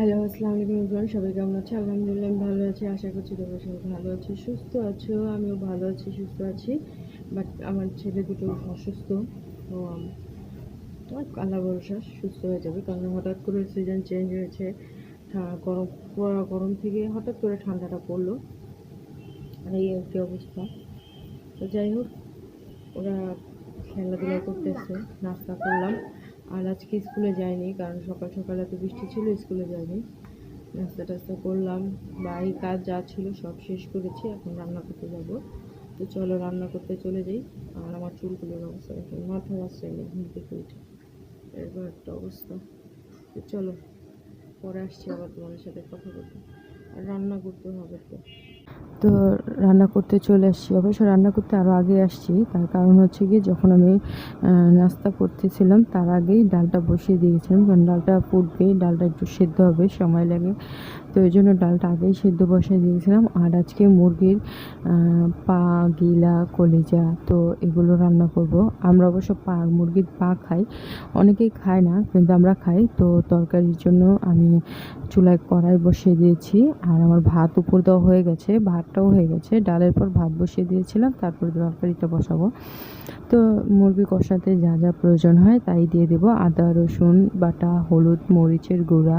Hello, আসসালামু আলাইকুম everyone সবাই কেমন আছে? আলহামদুলিল্লাহ আমি ভালো আছি, আশা করছি তোমরা সবাই ভালো আছো, সুস্থ আছো, আমিও ভালো আছি, সুস্থ আছি বাট আমার ছেলে দুটো অসুস্থ, তো আল্লাহ ভরসা, সুস্থ হয়ে যাবে, কারণ হঠাৎ করে সিজন চেঞ্জ হয়েছে গরম, পুরা গরম থেকে হঠাৎ করে ঠান্ডাটা পড়ল এই কি অবস্থা, তো যাই হোক, ওরা খেলাধুলা করতেছে, নাস্তা করলাম আর আজকে স্কুলে যায়নি কারণ সকাল সকাল এত বৃষ্টি ছিল, স্কুলে যায়নি নাস্তা টাস্তা করলাম বা এই কাজ যা ছিল সব শেষ করেছি, এখন রান্না করতে যাব। তো চলো রান্না করতে চলে যাই, আর আমার চুলগুলোর অবস্থা দেখো, মাথা আসছেনি ঘুম থেকে উঠে। এরকম একটা অবস্থা। তো চলো, পরে আসছি আবার তোমাদের সাথে কথা বলতে। আর রান্না করতে হবে তো। তো রান্না করতে চলে আসছি। অবশ্য রান্না করতে আরও আগে আসছি। তার কারণ হচ্ছে গিয়ে যখন আমি নাস্তা করতেছিলাম, তার আগেই ডালটা বসিয়ে দিয়েছিলাম। কারণ ডালটা ফুটবে ডালটা একটু সেদ্ধ হবে, সময় লাগে। তো ওই জন্য ডালটা আগেই সেদ্ধ বসিয়ে দিয়েছিলাম। আর আজকে মুরগির পা, গিলা, কলিজা, তো এগুলো রান্না করব। আমরা অবশ্য পা, মুরগির পা খাই। অনেকেই খায় না, কিন্তু আমরা খাই। তো তরকারির জন্য আমি চুলায় কড়াই বসিয়ে দিয়েছি। আর আমার ভাত উপর দেওয়া হয়ে গেছে, ভাতটাও হয়ে গেছে। ডালের পর ভাত বসিয়ে দিয়েছিলাম, তারপর তরকারিটা বসাবো। তো মুরগি কষাতে যা যা প্রয়োজন হয় তাই দিয়ে দেবো। আদা, রসুন, বাটা, হলুদ, মরিচের গুঁড়া,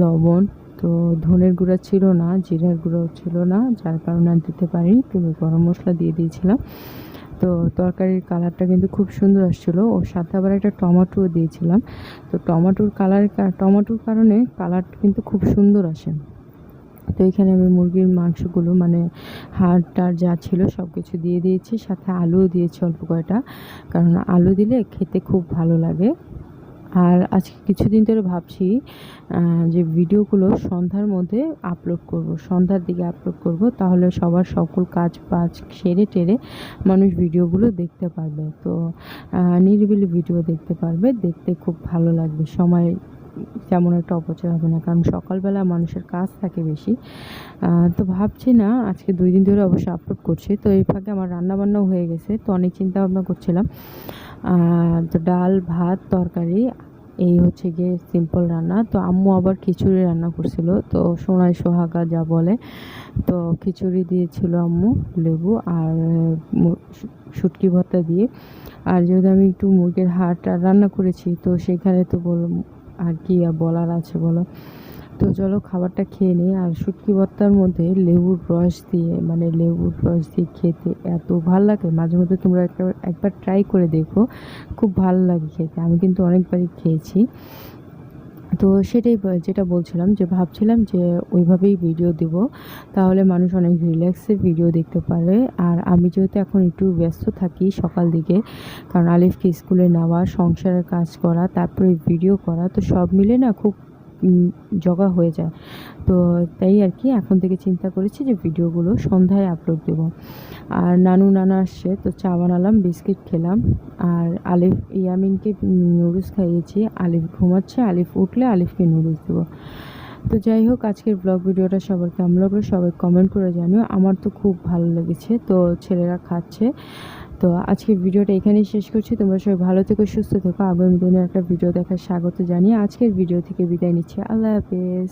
লবণ তো ধনের গুঁড়া ছিল না, জিরার গুঁড়াও ছিল না, যার কারণে আর দিতে পারিনি। কিন্তু গরম মশলা দিয়ে দিয়েছিলাম। তো তরকারির কালারটা কিন্তু খুব সুন্দর আসছিল। ওর সাথে আবার একটা টমেটো দিয়েছিলাম। তো টমেটোর কালার টমেটোর কারণে কালার কিন্তু খুব সুন্দর আসে। তো এখানে আমি মুরগির মাংসগুলো মানে হাড় টাড় যা ছিল সব কিছু দিয়ে দিয়েছি। সাথে আলুও দিয়েছি অল্প কয়টা। কারণ আলু দিলে খেতে খুব ভালো লাগে। আর আজকে কিছুদিন ধরে ভাবছি যে ভিডিওগুলো সন্ধ্যার মধ্যে আপলোড করব। সন্ধ্যার দিকে আপলোড করব, তাহলে সবার সকল কাজ বাজ সেরে টেরে মানুষ ভিডিওগুলো দেখতে পারবে। তো নিরিবিলি ভিডিও দেখতে পারবে, দেখতে খুব ভালো লাগবে। সময় তেমন একটা অপচয় হবে না, কারণ সকালবেলা মানুষের কাজ থাকে বেশি। তো ভাবছি না, আজকে দুই দিন ধরে অবশ্যই আপলোড করছি। তো এই ফাঁকে আমার রান্না বান্নাও হয়ে গেছে, তো অনেক চিন্তা ভাবনা করছিলাম তো ডাল, ভাত, তরকারি এই হচ্ছে গিয়ে সিম্পল রান্না। তো আম্মু আবার খিচুড়ি রান্না করছিল। তো সোনাই সোহাগা যা বলে, তো খিচুড়ি দিয়েছিল আম্মু লেবু আর সুটকি ভর্তা দিয়ে। আর যেহেতু আমি একটু মুরগির হাড়টা রান্না করেছি, তো সেখানে তো বল আর কি বলার আছে বলো। তো চলো খাবারটা খেয়ে নিই। আর শুটকি ভর্তার মধ্যে লেবুর রস দিয়ে মানে লেবুর রস দিয়ে খেতে এত ভালো লাগে। মাঝে মধ্যে তোমরা একটা, একবার ট্রাই করে দেখো। খুব ভালো লাগে খেতে। আমি কিন্তু অনেকবারই খেয়েছি। তো সেটাই যেটা বলছিলাম যে, ভাবছিলাম যে, ওইভাবেই ভিডিও দেব। তাহলে মানুষ অনেক রিল্যাক্সে ভিডিও দেখতে পারে। আর আমি যেহেতু এখন একটু ব্যস্ত থাকি সকাল দিকে, কারণ আলিফকে স্কুলে নেওয়া, সংসারের কাজ করা, তারপরে ভিডিও করা, তো সব মিলে না খুব জগা হয়ে যায়। তো তাই আর কি এখন থেকে চিন্তা করেছি যে ভিডিওগুলো সন্ধ্যায় আপলোড দেব। আর নানু নানা আসছে, তো চা বানালাম, বিস্কিট খেলাম। আর আলিফ, ইয়ামিনকে নুডলস খাইয়েছি। আলিফ ঘুমাচ্ছে, আলিফ উঠলে আলিফকে নুডলস দেবো। তো যাই হোক, আজকের ব্লগ ভিডিওটা সবার কেমন লাগল সবাই কমেন্ট করে জানিও। আমার তো খুব ভালো লেগেছে। তো ছেলেরা খাচ্ছে। তো আজকে ভিডিওটা এখানেই শেষ করছি। তোমরা সবাই ভালো থেকো, সুস্থ থেকো। আগামী দিনে একটা ভিডিও দেখার স্বাগত জানিয়ে আজকের ভিডিও থেকে বিদায় নিচ্ছি। আল্লাহ হাফেজ।